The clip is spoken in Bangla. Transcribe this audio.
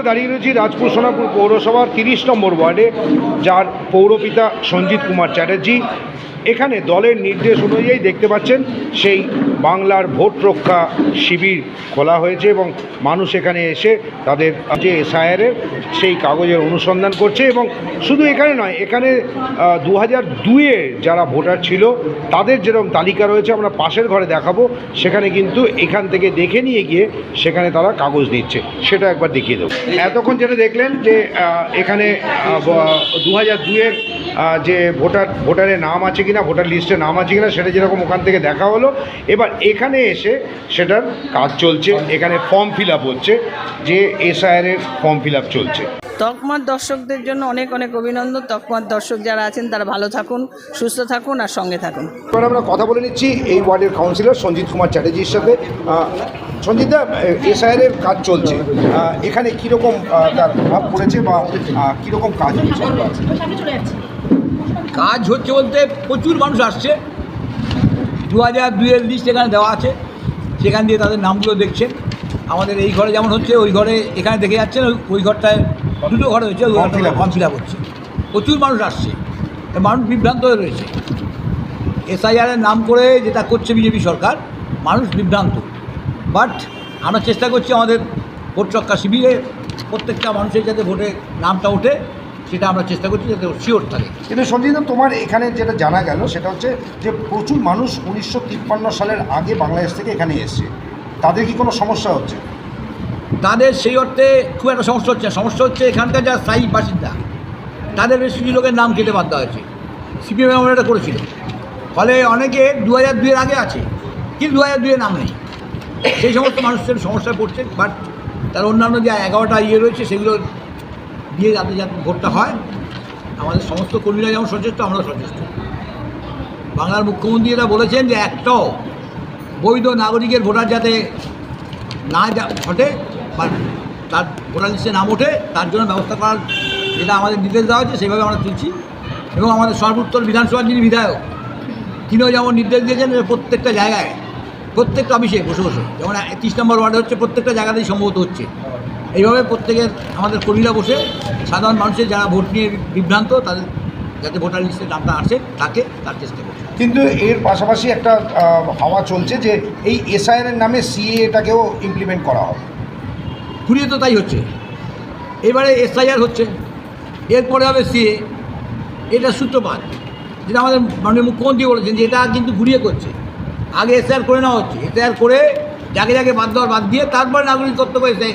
দাঁড়িয়ে রয়েছি রাজপুর সোনাপুর পৌরসভার তিরিশ নম্বর ওয়ার্ডে যার পৌরপিতা সঞ্জিত কুমার চ্যাটার্জি। এখানে দলের নির্দেশ অনুযায়ী দেখতে পাচ্ছেন, সেই বাংলার ভোট রক্ষা শিবির খোলা হয়েছে এবং মানুষ এখানে এসে তাদের যে এসআইআরের সেই কাগজের অনুসন্ধান করছে এবং শুধু এখানে নয়, এখানে দু হাজার দুইয়ের যারা ভোটার ছিল, তাদের যেরকম তালিকা রয়েছে, আমরা পাশের ঘরে দেখাবো, সেখানে কিন্তু এখান থেকে দেখে নিয়ে গিয়ে সেখানে তারা কাগজ দিচ্ছে। সেটা একবার দেখিয়ে দেবো। এতক্ষণ যেটা দেখলেন যে এখানে দু হাজার দুইয়ের যে ভোটার ভোটারের নাম আছে কিনা ভোটার লিস্টে নাম আছে কিনা সেটা যেরকম ওখান থেকে দেখা হলো। এবার এখানে এসে সেটার কাজ চলছে। এখানে ফর্ম ফিল আপ হচ্ছে যে এসআইআরের ফর্ম ফিল আপ চলছে। তকমার দর্শকদের জন্য অনেক অনেক অভিনন্দন। তকমার দর্শক যারা আছেন তারা ভালো থাকুন সুস্থ থাকুন আর সঙ্গে থাকুন। এবার আমরা কথা বলে নিচ্ছি এই ওয়ার্ডের কাউন্সিলর সঞ্জিত কুমার চ্যাটার্জির সাথে। সঞ্জিতদা এসআইআরের কাজ চলছে। এখানে কীরকম তার প্রভাব পড়েছে বা কীরকম কাজ হচ্ছে? কাজ হচ্ছে বলতে প্রচুর মানুষ আসছে। দু হাজার দুইয়ের লিস্ট এখানে দেওয়া আছে। সেখান দিয়ে তাদের নামগুলো দেখছেন। আমাদের এই ঘরে যেমন হচ্ছে ওই ঘরে এখানে দেখে যাচ্ছেন ওই- ঘরটায় দুটো ঘর হয়েছে ওই up ফর্ম ফিল আপ হচ্ছে। প্রচুর মানুষ আসছে। মানুষ বিভ্রান্ত হয়ে রয়েছে। এসআইআরের নাম করে যেটা করছে বিজেপি সরকার মানুষ বিভ্রান্ত। বাট আমরা চেষ্টা করছি আমাদের ভোট রক্ষা শিবিরে প্রত্যেকটা মানুষের যাতে ভোটে নামটা ওঠে। সেটা আমরা চেষ্টা করছি যাতে শিওর থাকে। কিন্তু সঞ্জিত তোমার এখানে যেটা জানা গেল সেটা হচ্ছে যে প্রচুর মানুষ উনিশশো তিপ্পান্ন সালের আগে বাংলাদেশ থেকে এখানে এসছে। তাদের কি কোনো সমস্যা হচ্ছে? তাদের সেই অর্থে খুব একটা সমস্যা হচ্ছে না। সমস্যা হচ্ছে এখানকার যারা স্থায়ী বাসিন্দা তাদের বেশ কিছু লোকের নাম কেটে বাদ দেওয়া হয়েছে। সিপিএম এটা করেছিল। ফলে অনেকে দু হাজার দুইয়ের আগে আছে কিন্তু দু হাজার দুইয়ের নাম নেই। সেই সমস্ত মানুষের সমস্যায় পড়ছে বাট তার অন্যান্য যে এগারোটা ইয়ে রয়েছে সেগুলো দিয়ে যাতে যাতে ভোটটা হয়, আমাদের সমস্ত কর্মীরা যেমন সচেষ্ট আমরা সচেষ্ট। বাংলার মুখ্যমন্ত্রী এটা বলেছেন যে একটাও বৈধ নাগরিকের ভোটার যাতে না ঘটে বা তার ভোটার লিস্টে নাম ওঠে তার জন্য ব্যবস্থা করার যেটা আমাদের নির্দেশ দেওয়া হয়েছে সেইভাবে আমরা তুলছি। এবং আমাদের সর্বোত্তর বিধানসভার যিনি বিধায়ক, তিনিও যেমন নির্দেশ দিয়েছেন প্রত্যেকটা জায়গায়, প্রত্যেকটা অফিসে বসে বসে, যেমন তিরিশ নম্বর ওয়ার্ডে হচ্ছে, প্রত্যেকটা জায়গাতেই সম্ভবত হচ্ছে। এইভাবে প্রত্যেকের আমাদের কর্মীরা বসে সাধারণ মানুষের যারা ভোট নিয়ে বিভ্রান্ত তাদের যাতে ভোটার লিস্টে নামটা আসে তাকে তার চেষ্টা করছে। কিন্তু এর পাশাপাশি একটা হাওয়া চলছে যে এই এসআইআরের নামে সিএটাকেও ইমপ্লিমেন্ট করা হবে। ঘুরিয়ে তো তাই হচ্ছে। এবারে এসআইআর হচ্ছে এরপরে হবে সিএ এটা সূত্রপাত যেটা আমাদের মাননীয় মুখ্যমন্ত্রী বলেছেন যে এটা কিন্তু ঘুরিয়ে করছে। আগে এসআইআর করে নেওয়া হচ্ছে। এসআইআর করে যাকে যাকে বাদ দেওয়ার বাদ দিয়ে তারপরে নাগরিকত্ব এসে